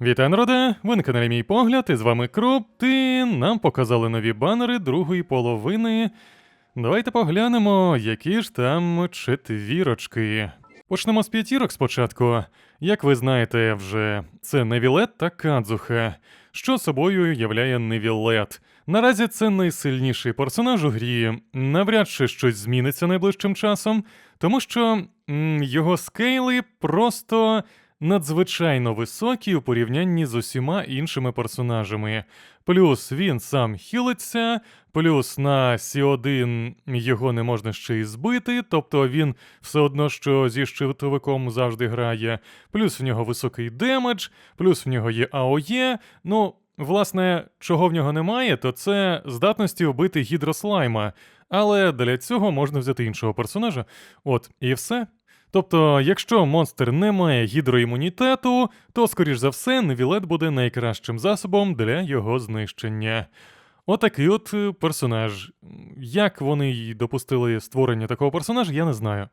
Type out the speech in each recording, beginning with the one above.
Вітаю, народе! Ви на каналі Мій Погляд, і з вами Кроп. Ти нам показали нові банери другої половини. Давайте поглянемо, які ж там четвірочки. Почнемо з п'ятірок спочатку. Як ви знаєте вже, це Невілет та Кадзуха, що собою являє Невілет. Наразі це найсильніший персонаж у грі. Навряд чи щось зміниться найближчим часом, тому що м, його скейли просто надзвичайно високі у порівнянні з усіма іншими персонажами. Плюс він сам хілиться, плюс на Сі1 його не можна ще й збити, тобто він все одно що зі щитовиком завжди грає, плюс в нього високий демедж, плюс в нього є АОЄ. Ну, власне, чого в нього немає, то це здатності вбити гідрослайма. Але для цього можна взяти іншого персонажа. От, і все. Тобто, якщо монстр не має гідроімунітету, то, скоріш за все, Невілет буде найкращим засобом для його знищення. Отакий от е, персонаж. Як вони й допустили створення такого персонажа, я не знаю.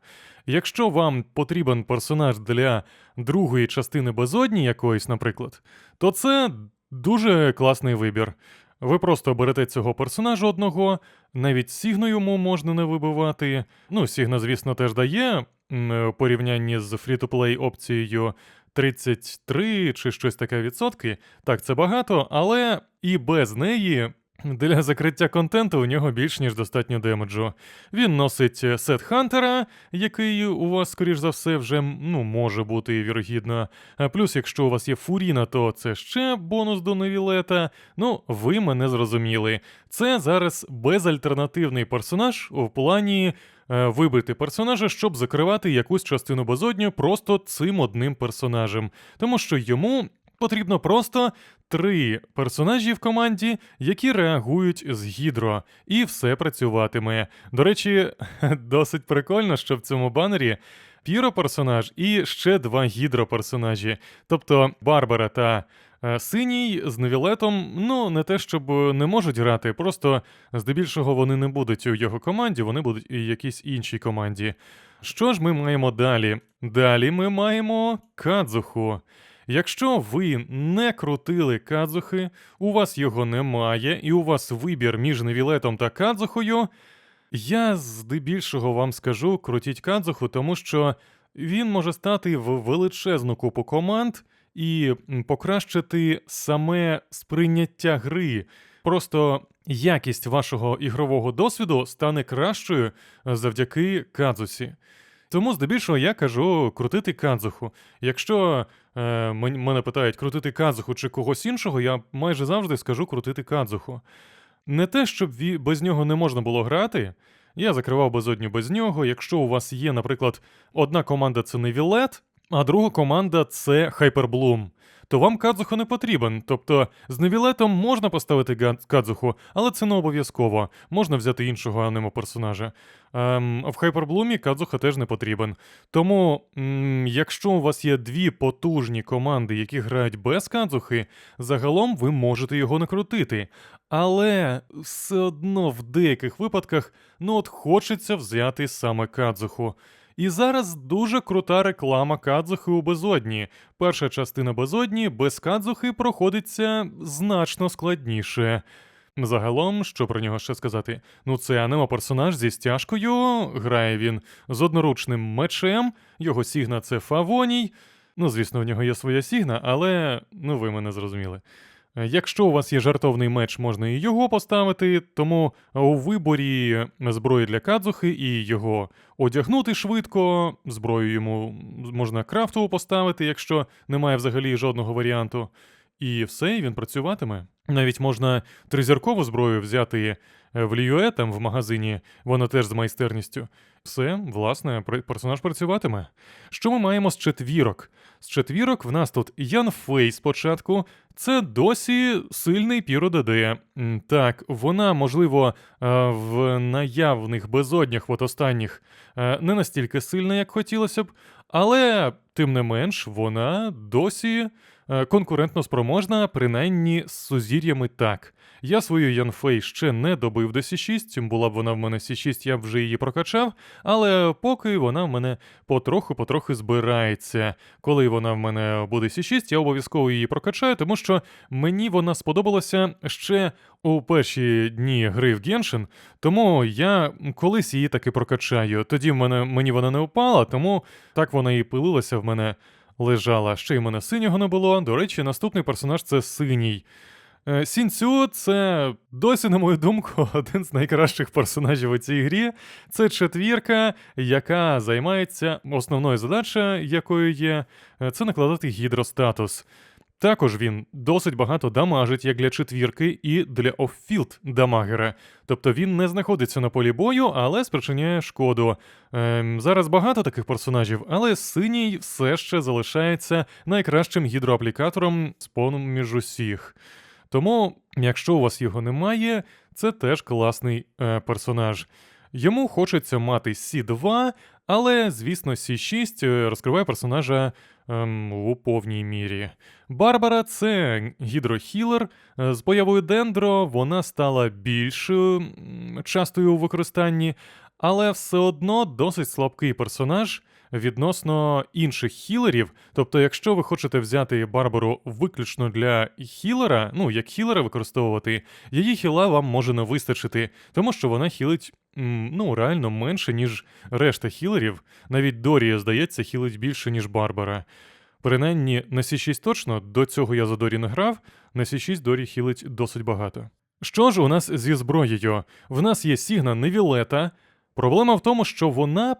Якщо вам потрібен персонаж для другої частини безодні якоїсь, наприклад, то це дуже класний вибір. Ви просто берете цього персонажа одного, навіть Сігну йому можна не вибивати. Ну, Сігна, звісно, теж дає м, е, порівнянні з фрі-то-плей опцією 33 чи щось таке відсотки. Так, це багато, але і без неї. Для закриття контенту у нього більш ніж достатньо демеджу. Він носить е, сет Хантера, який у вас, скоріш за все, вже ну, може бути вірогідно. А плюс, якщо у вас є Фуріна, то це ще бонус до Невілета. Ну, ви мене зрозуміли. Це зараз безальтернативний персонаж у плані е, вибити персонажа, щоб закривати якусь частину безодню просто цим одним персонажем. Тому що йому потрібно просто три персонажі в команді, які реагують з гідро, і все працюватиме. До речі, досить прикольно, що в цьому банері. Піро персонаж і ще два гідро персонажі. Тобто Барбара та е, Синій з Невілетом, ну не те, щоб не можуть грати, просто здебільшого вони не будуть у його команді, вони будуть і якійсь іншій команді. Що ж ми маємо далі? Далі ми маємо Кадзуху. Якщо ви не крутили Кадзухи, у вас його немає, і у вас вибір між Невілетом та Кадзухою, я здебільшого вам скажу крутіть Кадзуху, тому що він може стати в величезну купу команд і покращити саме сприйняття гри. Просто якість вашого ігрового досвіду стане кращою е, завдяки Кадзусі. Тому здебільшого я кажу крутити Кадзуху. Якщо е, мене питають крутити Кадзуху чи когось іншого, я майже завжди скажу крутити Кадзуху. Не те, щоб без нього не можна було грати. Я закривав безодню без нього. Якщо у вас є, наприклад, одна команда це Невілет, а друга команда це Хайперблум, то вам Кадзуху не потрібен. Тобто з Невілетом можна поставити Кадзуху, але це не обов'язково. Можна взяти іншого анемо персонажа. Ем, в Хайперблумі Кадзуха теж не потрібен. Тому, м, якщо у вас є дві потужні команди, які грають без Кадзухи, загалом ви можете його накрутити. Але все одно в деяких випадках ну от хочеться взяти саме Кадзуху. І зараз дуже крута реклама Кадзухи у безодні. Перша частина безодні без Кадзухи проходиться значно складніше. Загалом, що про нього ще сказати? Ну, це анемо персонаж зі стяжкою, грає він з одноручним мечем, його сігна це Фавоній. Ну, звісно, в нього є своя сігна, але ну ви мене зрозуміли. Е, Якщо у вас є жартовний меч, можна і його поставити, тому у виборі зброї для Кадзухи і його одягнути швидко, зброю йому можна крафтову поставити, якщо немає взагалі жодного варіанту. І все, і він працюватиме. Навіть можна тризіркову зброю взяти е, в Ліюетам в магазині, вона теж з майстерністю. Все, власне, персонаж працюватиме. Що ми маємо з четвірок? З четвірок в нас тут Ян Фей спочатку. Це досі сильний Піро ДД. Так, вона, можливо, е, в наявних безоднях, от останніх, е, не настільки сильна, як хотілося б, але тим не менш, вона досі конкурентно спроможна, принаймні з сузір'ями так. Я свою Янфей ще не добив до Сі6, була б вона в мене Сі6, я б вже її прокачав, але поки вона в мене потроху-потроху збирається. Коли вона в мене буде Сі6, я обов'язково її прокачаю, тому що мені вона сподобалася ще у перші дні гри в Genshin, тому я колись її таки прокачаю. Тоді в мене мені вона не впала, тому так вона і пилилася в мене лежала. Ще й мене синього не було. До речі, наступний персонаж це синій. Е, Сінцю це досі, на мою думку, один з найкращих персонажів у цій грі. Це четвірка, яка займається основною задачею, якою є, е, це накладати гідростатус. Також він досить багато дамажить як для четвірки і для оффілд дамагера. Тобто він не знаходиться на полі бою, але спричиняє шкоду. Ем, зараз багато таких персонажів, але синій все ще залишається найкращим гідроаплікатором з поміж усіх. Тому, якщо у вас його немає, це теж класний е, персонаж. Йому хочеться мати Сі2, але, звісно, Сі6 е, розкриває персонажа ем, у повній мірі. Барбара це гідрохілер. Е, З появою Дендро вона стала більшою частою у використанні, але все одно досить слабкий персонаж відносно інших хілерів. Тобто, якщо ви хочете взяти Барбару виключно для хілера, ну як хілера використовувати, її хіла вам може не вистачити, тому що вона хілить. Ну, реально менше, ніж решта хілерів. Навіть Дорія, здається, хілить більше, ніж Барбара. Принаймні, на Сі6 точно, до цього я за Дорі не грав, на Сі6 Дорі хілить досить багато. Що ж у нас зі зброєю? В нас є Сігна Невілета. Проблема в тому, що вона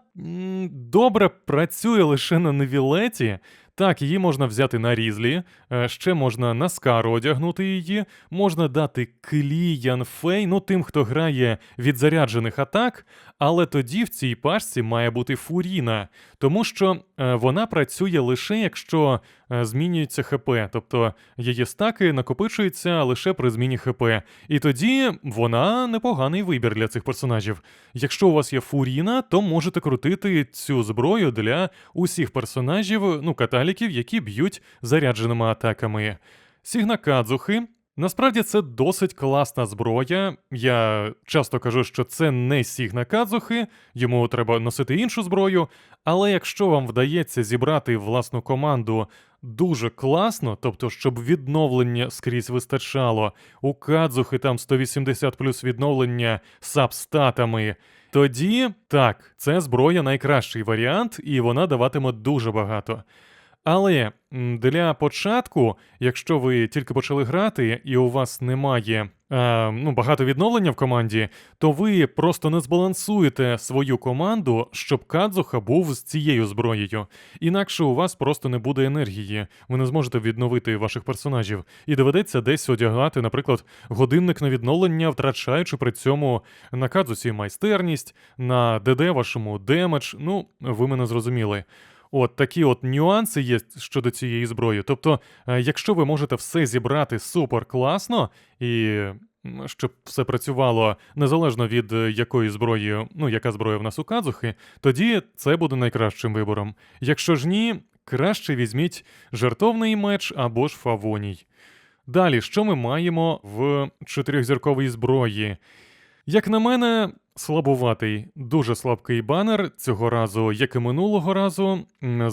добре працює лише на Невілеті. Так, її можна взяти на різлі, е, ще можна на скару одягнути її, можна дати клі Янфей, ну тим, хто грає від заряджених атак, але тоді в цій пашці має бути фуріна, тому що е, вона працює лише якщо змінюється ХП, тобто її стаки накопичуються лише при зміні ХП. І тоді вона непоганий вибір для цих персонажів. Якщо у вас є фуріна, то можете крутити цю зброю для усіх персонажів, ну, каталіків, які б'ють зарядженими атаками. Сігнакадзухи. Насправді це досить класна зброя. Я часто кажу, що це не Сігнакадзухи, йому треба носити іншу зброю. Але якщо вам вдається зібрати власну команду дуже класно, тобто, щоб відновлення скрізь вистачало, у Кадзухи там 180 плюс відновлення сабстатами, тоді так, це зброя найкращий варіант, і вона даватиме дуже багато. Але для початку, якщо ви тільки почали грати і у вас немає е, ну, багато відновлення в команді, то ви просто не збалансуєте свою команду, щоб Кадзуха був з цією зброєю. Інакше у вас просто не буде енергії. Ви не зможете відновити ваших персонажів. І доведеться десь одягати, наприклад, годинник на відновлення, втрачаючи при цьому на Кадзусі майстерність, на ДД вашому демедж. Ну, ви мене зрозуміли. От такі от нюанси є щодо цієї зброї. Тобто, е, якщо ви можете все зібрати супер класно і щоб все працювало незалежно від е, якої зброї, ну яка зброя в нас у Кадзухи, тоді це буде найкращим вибором. Якщо ж ні, краще візьміть жертовний меч або ж фавоній. Далі, що ми маємо в чотирьохзірковій зброї? Як на мене, слабуватий, дуже слабкий банер цього разу, як і минулого разу. М,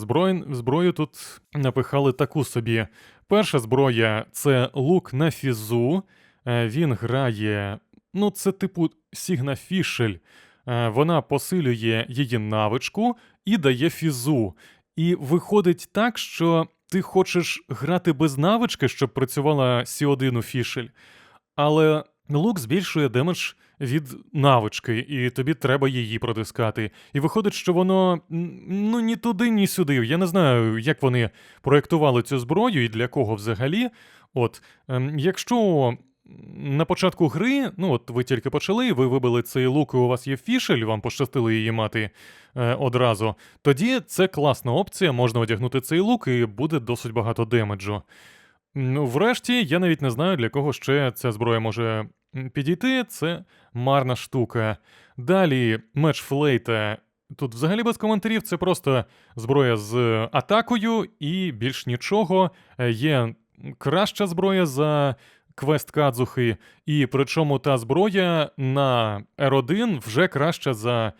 зброю тут напихали таку собі. Перша зброя це лук на фізу. Е, Він грає, ну, це типу Сігна Фішель. Е, Вона посилює її навичку і дає фізу. І виходить так, що ти хочеш грати без навички, щоб працювала Сі1 у Фішель. Але лук збільшує демедж від навички, і тобі треба її протискати. І виходить, що воно ну ні туди, ні сюди. Я не знаю, як вони проєктували цю зброю і для кого взагалі. От, ем, якщо на початку гри, ну от ви тільки почали, ви вибили цей лук, і у вас є фішель, вам пощастило її мати е, одразу. Тоді це класна опція, можна одягнути цей лук, і буде досить багато демеджу. Ну, врешті, я навіть не знаю, для кого ще ця зброя може підійти. Це марна штука. Далі меч флейта тут взагалі без коментарів. Це просто зброя з атакою і більш нічого. Е, Є краща зброя за квест Кадзухи, і причому та зброя на R1 вже краща за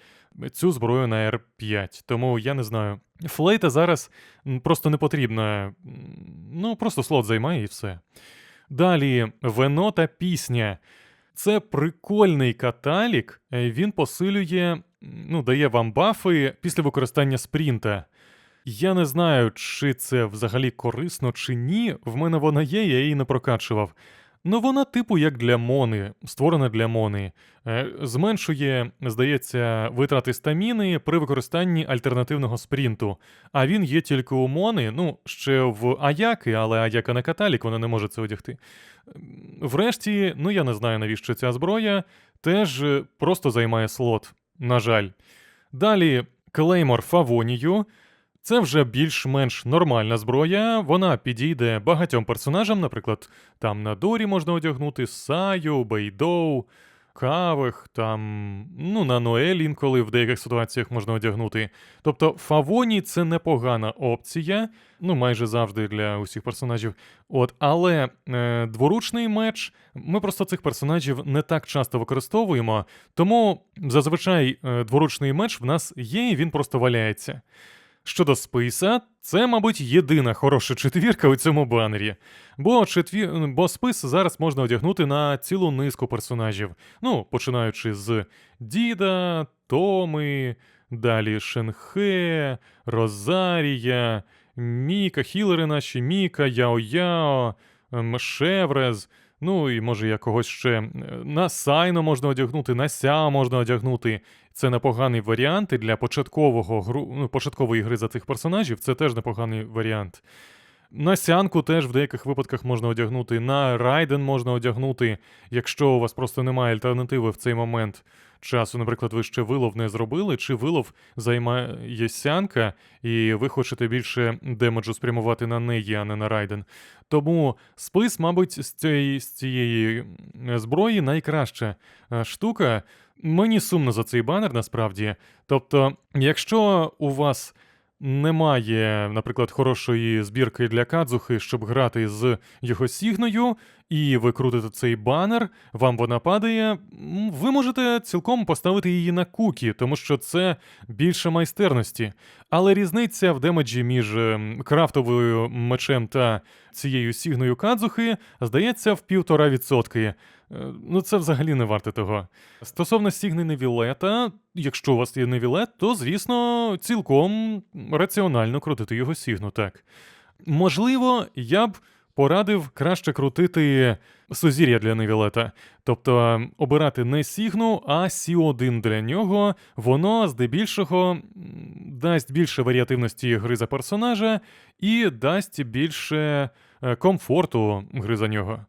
цю зброю на R5. Тому я не знаю. Флейта зараз просто не потрібна. Ну, просто слот займає і все. Далі вино та пісня. Це прикольний каталік. е, Він посилює, ну, дає вам бафи після використання спринта. Я не знаю, чи це взагалі корисно чи ні. В мене вона є, я її не прокачував. Ну, вона типу як для мони, створена для мони. Е, Зменшує, здається, витрати стаміни при використанні альтернативного спринту. А він є тільки у мони, ну, ще в Аяки, але Аяка не каталік, вона не може це одягти. Врешті, ну я не знаю, навіщо ця зброя, теж е, просто займає слот, на жаль. Далі Клеймор Фавонію. Це вже більш-менш нормальна зброя. Вона підійде багатьом персонажам, наприклад, там на Дорі можна одягнути Саю, Бейдоу, Кавих, там, ну, на Ноель інколи в деяких ситуаціях можна одягнути. Тобто Фавоні це непогана опція, ну майже завжди для усіх персонажів. От, але е, дворучний меч, ми просто цих персонажів не так часто використовуємо, тому зазвичай е, дворучний меч в нас є, і він просто валяється. Щодо списа, це, мабуть, єдина хороша четвірка у цьому банері. Бо, четві... бо спис зараз можна одягнути на цілу низку персонажів. Ну, починаючи з Діда, Томи, далі Шенхе, Розарія, Міка, хілери наші, Міка, Яо-Яо, ем, Шеврез. Ну і може я когось ще е, на Сайно можна одягнути, на Ся можна одягнути. Це непоганий варіант і для початкового гру, ну, початкової гри за цих персонажів. Це теж непоганий варіант. На сянку теж в деяких випадках можна одягнути, на райден можна одягнути, якщо у вас просто немає альтернативи в цей момент часу. Наприклад, ви ще вилов не зробили, чи вилов займає сянка, і ви хочете більше демеджу спрямувати на неї, а не на райден. Тому спис, мабуть, з цієї, з цієї зброї найкраща е, штука. Мені сумно за цей банер насправді. Тобто, якщо у вас немає, наприклад, хорошої збірки для кадзухи, щоб грати з його сігною, і ви крутите цей банер, вам вона падає, ви можете цілком поставити її на кукі, тому що це більше майстерності. Але різниця в демеджі між ем, крафтовою мечем та цією сігною кадзухи здається в півтора відсотки. Е, Ну, це взагалі не варте того. Стосовно стігни Невілета, якщо у вас є Невілет, то, звісно, цілком раціонально крутити його сігну, так. Можливо, я б порадив краще крутити сузір'я для Невілета. Тобто обирати не сігну, а Сі1 для нього. Воно здебільшого дасть більше варіативності гри за персонажа і дасть більше е, комфорту гри за нього.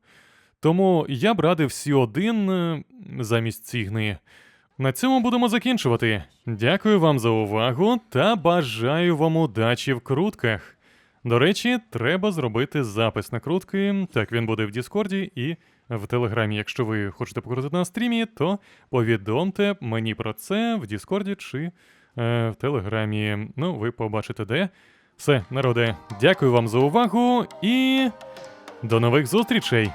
Тому я б радив Сі1 е, замість Цігни. На цьому будемо закінчувати. Дякую вам за увагу та бажаю вам удачі в крутках. До речі, треба зробити запис накрутки. Так він буде в Діскорді і в Телеграмі. Якщо ви хочете покрутити на стрімі, то повідомте мені про це в Діскорді чи е, в Телеграмі. Ну, ви побачите де. Все, народе, дякую вам за увагу і до нових зустрічей!